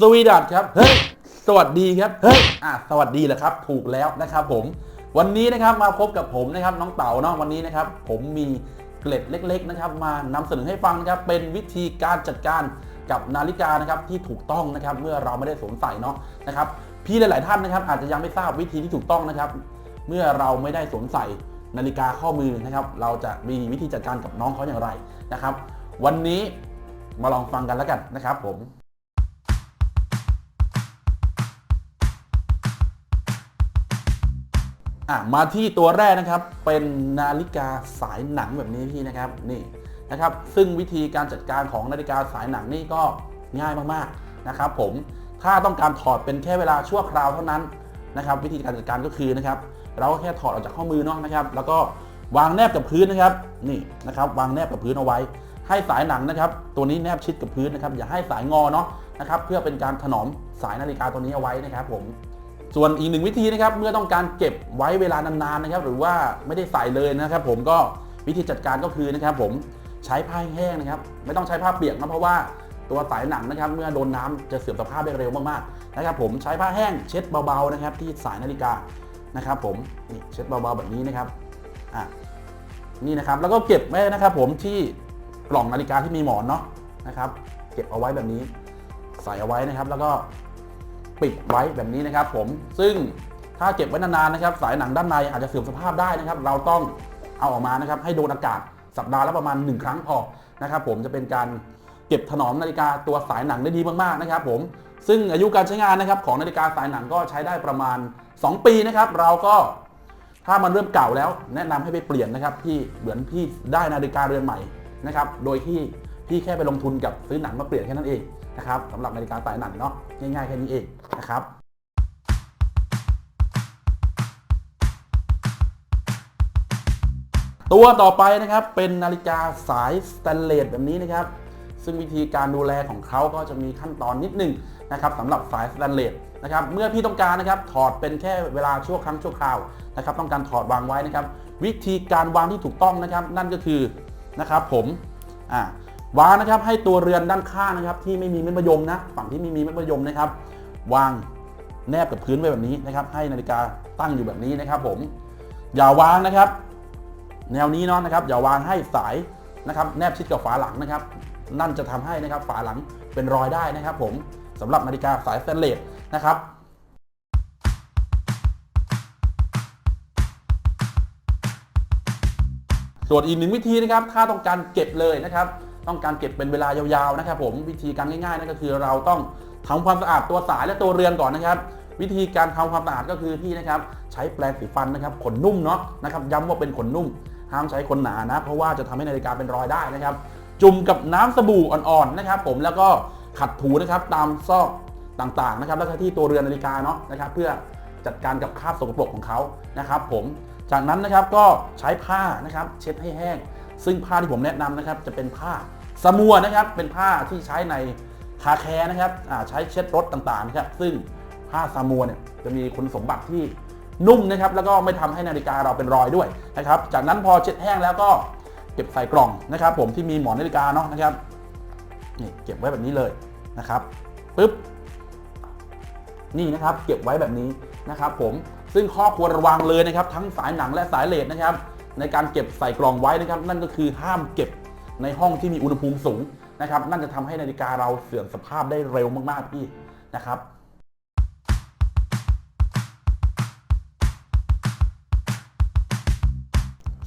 สวีดัตครับเฮ้ยสวัสดีครับเฮ้ยอะสวัสดีแหละครับ ถูกแล้วนะครับผมวันนี้นะครับมาพบกับผมนะครับน้องเต๋าเนาะวันนี้นะครับ ผมมีเกล็ดเล็ก ๆ นะครับ มานำเสนอให้ฟังนะครับเป็นวิธีการจัดการกับนาฬิกานะครับที่ถูกต้องนะครับเมื่อเราไม่ได้สวมใส่เนาะนะครับ พี่หลาย ๆ ท่านนะครับ อาจจะยังไม่ทราบวิธีที่ถูกต้องนะครับ เมื่อเราไม่ได้สวมใส่นาฬิกาข้อมือนะครับ เราจะมีวิธีจัดการกับน้องเขาอย่างไรนะครับ วันนี้มาลองฟังกันแล้วกันนะครับผม อะมาที่ตัวแรกนะครับเป็นนาฬิกาสายหนังแบบนี้พี่นะครับนี่นะครับ ซึ่งวิธีการจัดการของนาฬิกาสายหนังนี่ก็ง่ายมากๆนะครับ ผมถ้าต้องการถอดเป็นแค่เวลาชั่วคราวเท่านั้นนะครับ วิธีการจัดการก็คือนะครับ เราก็แค่ถอดออกจากข้อมือเนาะนะครับ แล้วก็วางแนบกับพื้นนะครับนี่นะครับ วางแนบกับพื้นเอาไว้ ให้สายหนังนะครับ ตัวนี้แนบชิดกับพื้นนะครับ อย่าให้สายงอเนาะนะครับ เพื่อเป็นการถนอมสายนาฬิกาตัวนี้เอาไว้นะครับ ผม ส่วนอีกหนึ่งวิธีนะครับเมื่อต้องการเก็บไว้เวลานานๆนะครับ หรือว่าไม่ได้ใส่เลยนะครับ ผมก็วิธีจัดการก็คือนะครับผมใช้ผ้าแห้งนะครับ ไม่ต้องใช้ผ้าเปียกนะเพราะว่าตัวสายหนังนะครับ เมื่อโดนน้ำจะเสื่อมสภาพได้เร็วมากๆนะครับ ผมใช้ผ้าแห้งเช็ดเบาๆนะครับ ที่สายนาฬิกานะครับ ผมนี่เช็ดเบาๆแบบนี้นะครับอะนี่นะครับแล้วก็เก็บไว้นะครับ ผมที่กล่องนาฬิกาที่มีหมอนเนาะนะครับ เก็บเอาไว้แบบนี้ใส่เอาไว้นะครับ แล้วก็ ปิดไว้แบบนี้นะครับผมซึ่งถ้าเก็บไว้นานๆนะครับ สายหนังด้านในอาจจะเสื่อมสภาพได้นะครับ เราต้องเอาออกมานะครับ ให้โดนอากาศสัปดาห์ละประมาณ 1 ครั้งพอนะครับ ผมจะเป็นการเก็บถนอมนาฬิกาตัวสายหนังได้ดีมากๆนะครับ ผมซึ่งอายุการใช้งานนะครับ ของนาฬิกาสายหนังก็ใช้ได้ประมาณ 2 ปีนะครับ เราก็ถ้ามันเริ่มเก่าแล้ว แนะนำให้ไปเปลี่ยนนะครับพี่เหมือนพี่ได้นาฬิกาเรือนใหม่นะครับ โดยที่พี่แค่ไปลงทุนกับซื้อหนังมาเปลี่ยนแค่นั้นเองนะครับสำหรับนาฬิกาสายหนังเนาะง่ายๆแค่นี้เอง นะครับตัวต่อไปนะครับเป็นนาฬิกาสายสแตนเลสแบบนี้นะครับ ซึ่งวิธีการดูแลของเขาก็จะมีขั้นตอนนิดหนึงนะครับสำหรับสายสแตนเลสนะครับเมื่อพี่ต้องการนะครับถอดเป็นแค่เวลาชั่วครั้งชั่วคราวนะครับต้องการถอดวางไว้นะครับ วิธีการวางที่ถูกต้องนะครับ นั่นก็คือนะครับผมอ่าวางนะครับให้ตัวเรือนด้านข้างนะครับ ที่ไม่มีเม็ดมะยมนะฝั่งที่ไม่มีเม็ดมะยมนะครับ วางแนบกับพื้นไว้แบบนี้นะครับ ให้นาฬิกาตั้งอยู่แบบนี้นะครับ ผม อย่าวางนะครับ แนวนี้เนาะนะครับ อย่าวางให้สายนะครับ แนบชิดกับฝาหลังนะครับ นั่นจะทำให้นะครับ ฝาหลังเป็นรอยได้นะครับ ผมสำหรับนาฬิกาสายสแตนเลสนะครับส่วนอีกหนึ่งวิธีนะครับ ถ้าต้องการเก็บเลยนะครับ ต้องการเก็บเป็นเวลายาวๆนะครับผมวิธีการง่ายๆนั่นก็คือเราต้องทำความสะอาดตัวสายและตัวเรือนก่อนนะครับ วิธีการทำความสะอาดก็คือพี่นะครับใช้แปรงสีฟันนะครับขนนุ่มเนาะนะครับย้ำว่าเป็นขนนุ่ม ห้ามใช้ขนหนานะ เพราะว่าจะทำให้นาฬิกาเป็นรอยได้นะครับ จุ่มกับน้ำสบู่อ่อนๆนะครับ ผมแล้วก็ขัดถูนะครับตามซอกต่างๆนะครับแล้วก็ที่ตัวเรือนนาฬิกาเนาะนะครับ เพื่อจัดการกับคราบสกปรกของเขานะครับ ผมจากนั้นนะครับก็ใช้ผ้านะครับเช็ดให้แห้ง ซึ่งผ้าที่ผมแนะนำนะครับจะเป็นผ้าสมัวนะครับ เป็นผ้าที่ใช้ในคาแคร์นะครับใช้เช็ดรถต่างๆนะครับ ซึ่งผ้าซามัวเนี่ยจะมีคุณสมบัติที่นุ่มนะครับ แล้วก็ไม่ทำให้นาฬิกาเราเป็นรอยด้วยนะครับ จากนั้นพอเช็ดแห้งแล้วก็เก็บใส่กล่องนะครับ ผมที่มีหมอนนาฬิกาเนาะนะครับนี่เก็บไว้แบบนี้เลยนะครับปึ๊บนี่นะครับ เก็บไว้แบบนี้นะครับ ผมซึ่งข้อควรระวังเลยนะครับ ทั้งสายหนังและสายเลดนะครับ ในการเก็บใส่กล่องไว้นะครับ นั่นก็คือห้ามเก็บในห้องที่มีอุณหภูมิสูงนะครับ นั่นจะทำให้นาฬิกาเราเสื่อมสภาพได้เร็วมากๆพี่นะครับ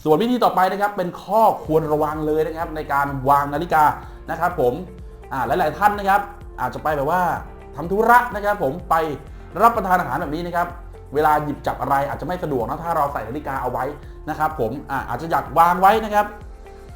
ส่วนวิธีต่อไปนะครับเป็นข้อควรระวังเลยนะครับในการวางนาฬิกานะครับ ผมหลาย ๆ ท่านนะครับ อาจจะไปแบบว่าทำธุระนะครับ ผมไปรับประทานอาหารแบบนี้นะครับ เวลาหยิบจับอะไรอาจจะไม่สะดวกนะถ้าเราใส่นาฬิกาเอาไว้นะครับ ผมอาจจะอยากวางไว้นะครับ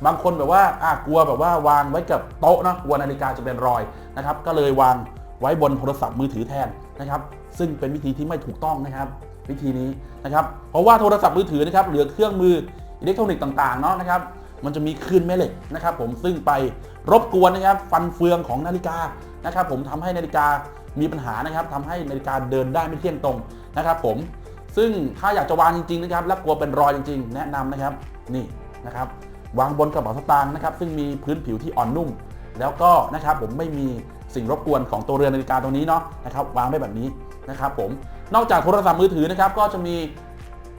บางคนแบบว่าอ่ากลัวแบบว่าวางไว้กับโต๊ะนะกลัวนาฬิกาจะเป็นรอยนะครับ ก็เลยวางไว้บนโทรศัพท์มือถือแทนนะครับ ซึ่งเป็นวิธีที่ไม่ถูกต้องนะครับ วิธีนี้นะครับ เพราะว่าโทรศัพท์มือถือนะครับเหลือเครื่องมืออิเล็กทรอนิกส์ต่างๆเนาะนะครับมันจะมีคลื่นแม่เหล็กนะครับ ผมซึ่งไปรบกวนนะครับ ฟันเฟืองของนาฬิกานะครับ ผมทำให้นาฬิกา มีปัญหานะครับทำให้นาฬิกาเดินได้ไม่เที่ยงตรงนะครับ ผม ซึ่งถ้าอยากจะวางจริงๆนะครับ และกลัวเป็นรอยจริง ๆ แนะนำนะครับนี่นะครับ วางบนกระเป๋าสตางค์นะครับ ซึ่งมีพื้นผิวที่อ่อนนุ่ม แล้วก็นะครับผมไม่มีสิ่งรบกวนของตัวเรือนนาฬิกาตรงนี้เนาะนะครับ วางได้แบบนี้นะครับผมนอกจากโทรศัพท์มือถือนะครับ ก็จะมี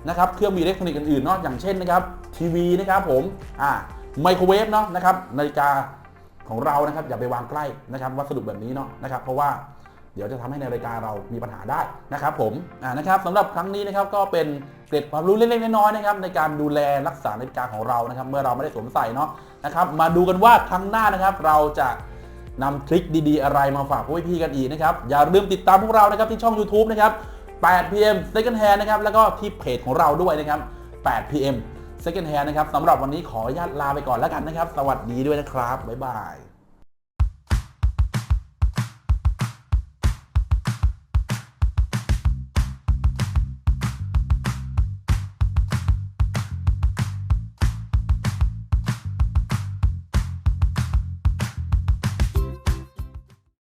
นะครับเครื่องมีอิเล็กทรอนิกส์อื่นๆเนาะอย่างเช่นนะครับทีวีนะครับผมอ่าไมโครเวฟเนาะนะครับนาฬิกาของเรานะครับอย่าไปวางใกล้นะครับวัสดุแบบนี้เนาะนะครับเพราะว่า เดี๋ยวจะทำให้นาฬิกาเรามีปัญหาได้นะครับผมอ่านะครับสำหรับครั้งนี้นะครับก็เป็นเกร็ดความรู้เล็กๆน้อยๆนะครับในการดูแลรักษานาฬิกาของเรานะครับ เมื่อเราไม่ได้สวมใส่เนาะนะครับ มาดูกันว่าครั้งหน้านะครับเราจะนำทริคดีๆ อะไรมาฝากพวกพี่ๆกันอีกนะครับ อย่าลืมติดตามพวกเรานะครับที่ช่อง YouTube นะครับ 8 pm second hand นะครับ แล้วก็ที่เพจของเราด้วยนะครับ 8 pm second hand นะครับสำหรับวันนี้ขออนุญาตลาไปก่อนแล้วกันนะครับ สวัสดีด้วยนะครับ บ๊ายบาย